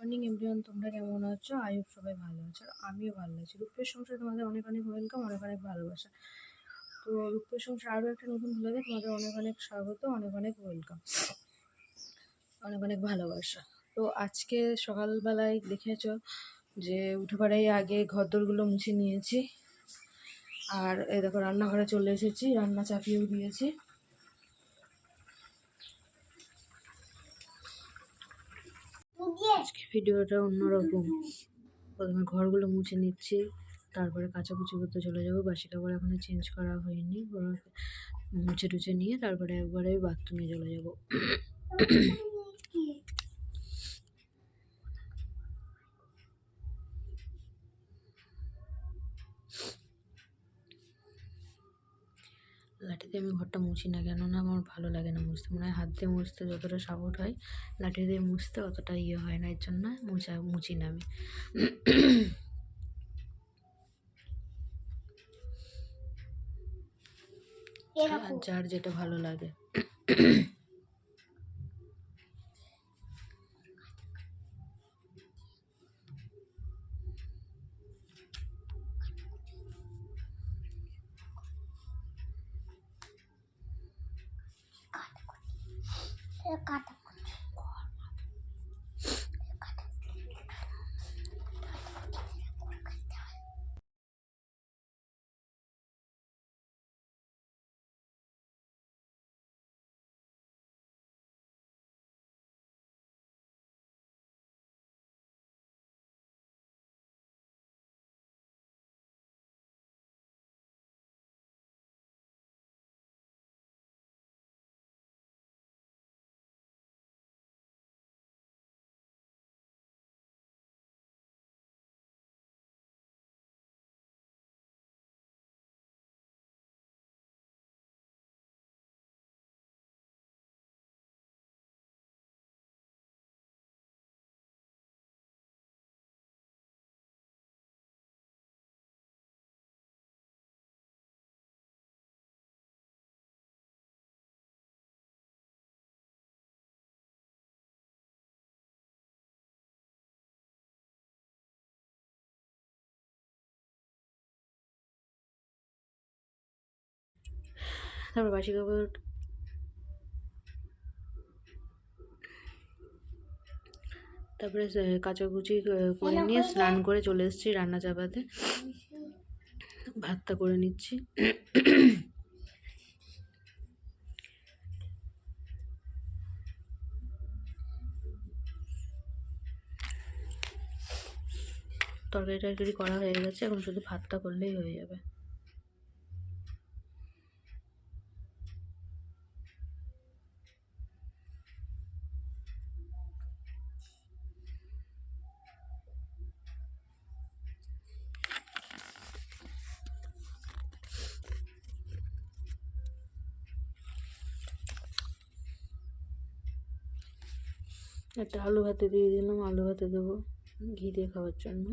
Evening everyone তোমরা কেমন আছো? হোপ সবাই ভালো আছো। আর আমিও ভালো আছি। রূপের সংসারে তোমাদের অনেক অনেক ওয়েলকাম অনেক অনেক ভালোবাসা। তো রূপের সংসার আরও একটা নতুন ভ্লগে তোমাদের অনেক অনেক স্বাগত, অনেক অনেক ওয়েলকাম অনেক অনেক ভালোবাসা। তো আজকে সকালবেলায় দেখেছ যে উঠে পড়াই আগে ঘরদোরগুলো মুছে নিয়েছি। আর এই দেখো, রান্নাঘরে চলে এসেছি, রান্না চাপিয়েও দিয়েছি। আজকে ভিডিওটা অন্যরকম। প্রথমে ঘরগুলো মুছে নিচ্ছি, তারপরে কাচাকুচি করতে চলে যাব। বাসি কাপড় এখনও চেঞ্জ করা হয়নি মুছে টুছে নিয়ে তারপরে একবারে বাথরুমে চলে যাব। লাঠিতে আমি ঘরটা মুছি না কেননা আমার ভালো লাগে না মুছতে। মনে হয় হাত দিয়ে মুছতে যতটা সাপোর্ট হয় লাঠি দিয়ে মুছতে অতটা ইয়ে হয় না এর জন্য মুছা মুছি না আমি। যার যেটা ভালো লাগে। তারপর বাসি কাপড়। তারপরে কাচাকুচি করে নিয়ে স্নান করে চলে এসেছি রান্না চাপাতে। ভাতটা করে নিচ্ছি। তরকারি টরকারি করা হয়ে গেছে এখন শুধু ভাতটা করলেই হয়ে যাবে। একটা আলু ভাতে দিয়ে দিলাম, আলু ভাতে দেবো ঘি দিয়ে খাওয়ার জন্য।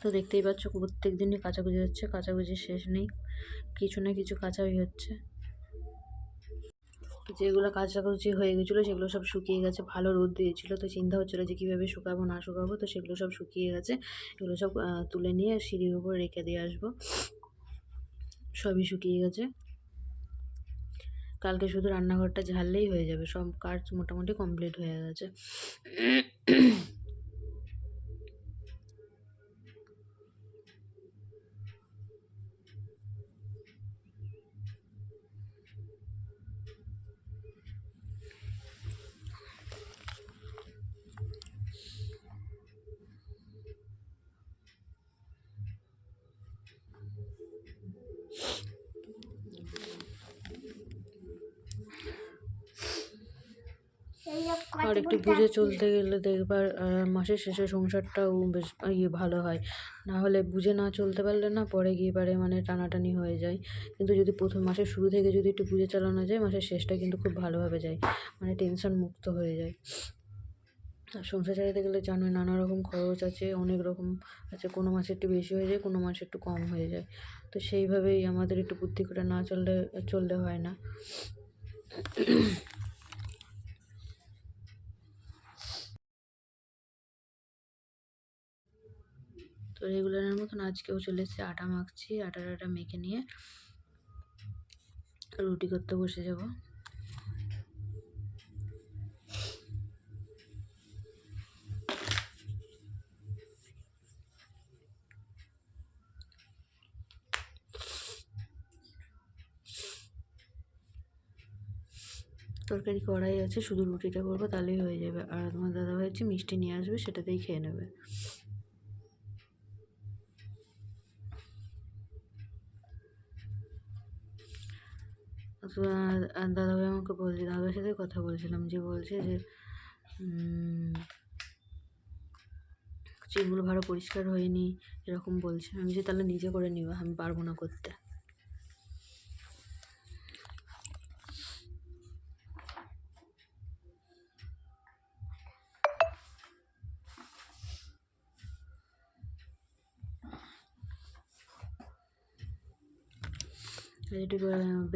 তো দেখতেই পাচ্ছ, প্রত্যেক দিনই কাচাকুচি হচ্ছে, কাচাকুচি শেষ নেই, কিছু না কিছু কাচাই হচ্ছে। যেগুলো কাচাকুচি হয়ে গেছিল, সেগুলো সব শুকিয়ে গেছে, ভালো রোদ দিয়েছিলো, তো চিন্তা হচ্ছিল যে কীভাবে শুকাবো, না শুকাবো, তো সেগুলো সব শুকিয়ে গেছে, এগুলো সব তুলে নিয়ে সিঁড়ির উপর রেখে দিয়ে আসব। সবই শুকিয়ে গেছে। কালকে শুধু রান্নাঘরটা ঝাললেই হয়ে যাবে সব কাজ মোটামুটি কমপ্লিট হয়ে গেছে। আর একটু বুঝে চলতে গেলে দেখবার মাসের শেষে সংসারটাও বেশ ইয়ে ভালো হয়। না হলে বুঝে না চলতে পারলে না পরে গিয়ে পারে মানে টানাটানি হয়ে যায়। কিন্তু যদি প্রথম মাসের শুরু থেকে যদি একটু বুঝে চালানো যায়, মাসের শেষটা কিন্তু খুব ভালোভাবে যায়। মানে টেনশন মুক্ত হয়ে যায়। আর সংসার চালাতে গেলে জানো, নানা রকম খরচ আছে, অনেক রকম আছে। কোনো মাসে একটু বেশি হয়ে যায়, কোনো মাসে একটু কম হয়ে যায়। তো সেইভাবেই আমাদের একটু বুদ্ধি করে না চললে চললে হয় না। তো রেগুলারের মতন আজকেও চলে এসেছি আটা মাখছি আটা টাটা মেখে নিয়ে রুটি করতে বসে যাব। তরকারি কড়াই আছে, শুধু রুটিটা করব, তাহলেই হয়ে যাবে। আর তোমার দাদা ভাই হচ্ছে মিষ্টি নিয়ে আসবে, সেটাতেই খেয়ে নেবে। দাদাভাই আমাকে বলছে, দাদাভাইয়ের সাথে কথা বলছিলাম যে বলছে যে চিনগুলো ভালো পরিষ্কার হয়নি, এরকম বলছে। আমি যে তাহলে নিজে করে নিবা, আমি পারব না করতে। একটু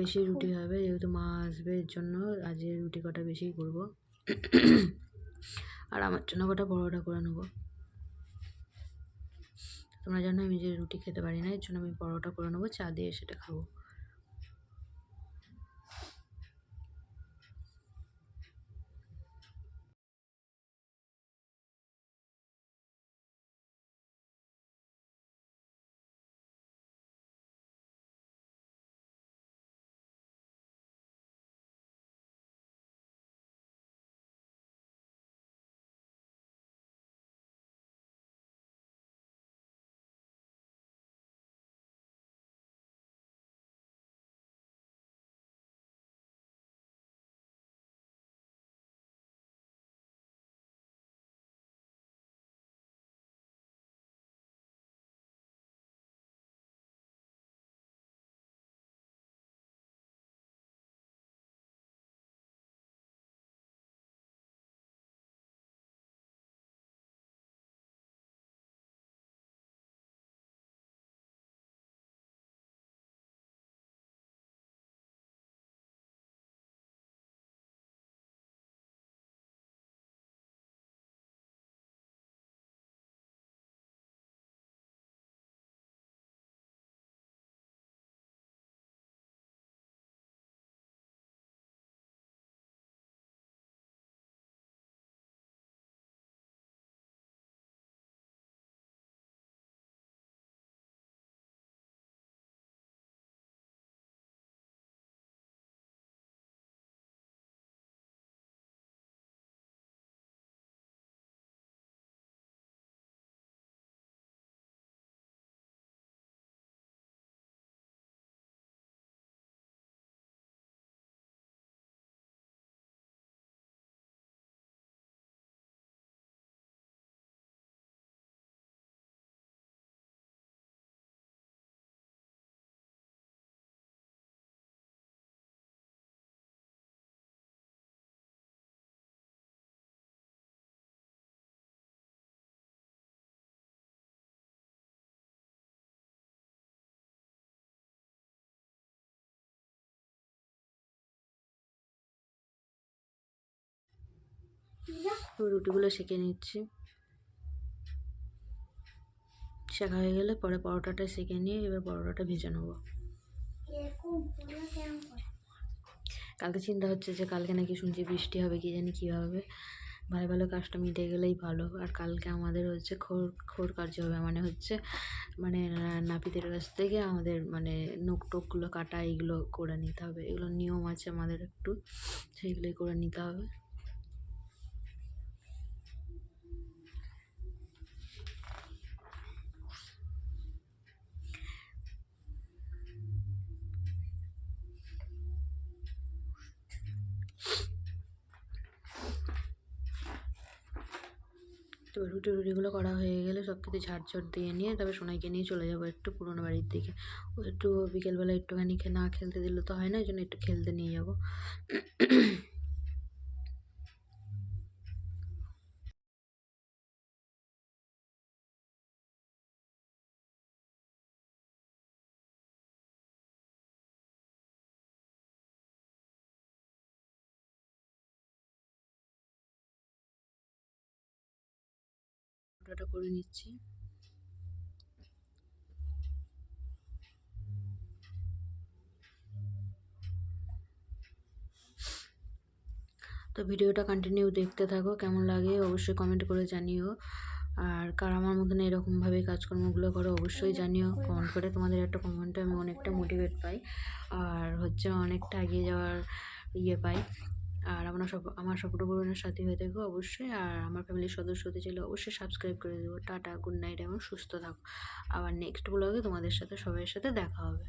বেশি রুটি হবে, যেহেতু মা আসবে এর জন্য আজকে রুটি কটা বেশি করব। আর আমার জন্য কটা পরোটা করে নেব। তোমরা জানো আমি যে রুটি খেতে পারি না, এর জন্য আমি পরোটা করে নেব, চা দিয়ে সেটা খাব। রুটিগুলো সেঁকে নিচ্ছি। শেখা হয়ে গেলে পরে পরোটাটা সেঁকে নিয়ে এবার পরোটাটা ভেজে নেব। কালকে চিন্তা হচ্ছে যে কালকে নাকি শুনছি বৃষ্টি হবে, কি জানি কী হবে। ভালো ভালো কাজটা মিটে গেলেই ভালো। আর কালকে আমাদের হচ্ছে খোর খোর কার্য হবে মানে হচ্ছে মানে নাপিতের কাছ থেকে আমাদের মানে নোক টোকগুলো কাটা এগুলো করে নিতে হবে। এগুলো নিয়ম আছে আমাদের একটু, সেইগুলোই করে নিতে হবে। তো রুটি রুটিগুলো করা হয়ে গেলে সব কিছু ঝাড়ঝাড় দিয়ে নিয়ে তবে সোনাইকে নিয়ে চলে যাব একটু পুরোনো বাড়ির দিকে। ও একটু বিকেলবেলা একটুখানি না খেলতে দিলে তো হয় না এই জন্য একটু খেলতে নিয়ে যাব। পরোটাটা করে নিচ্ছি। তো ভিডিওটা কন্টিনিউ দেখতে থাকো, কেমন লাগে অবশ্যই কমেন্ট করে জানিও। আর কার আমার মতন এরকমভাবে কাজকর্মগুলো করো অবশ্যই জানিও কমেন্ট করে তোমাদের একটা কমেন্টে আমি অনেকটা মোটিভেট পাই। আর হচ্ছে অনেকটা এগিয়ে যাওয়ার ইয়ে পাই। আর আমার সব, আমার সাপোর্ট পূরণের সাথে হয়ে থাকো অবশ্যই। আর আমার ফ্যামিলির সদস্য হতে চাইলে অবশ্যই সাবস্ক্রাইব করে দেবো। টাটা গুড নাইট এবং সুস্থ থাকো। আবার নেক্সট ব্লগে তোমাদের সাথে সবাইয়ের সাথে দেখা হবে।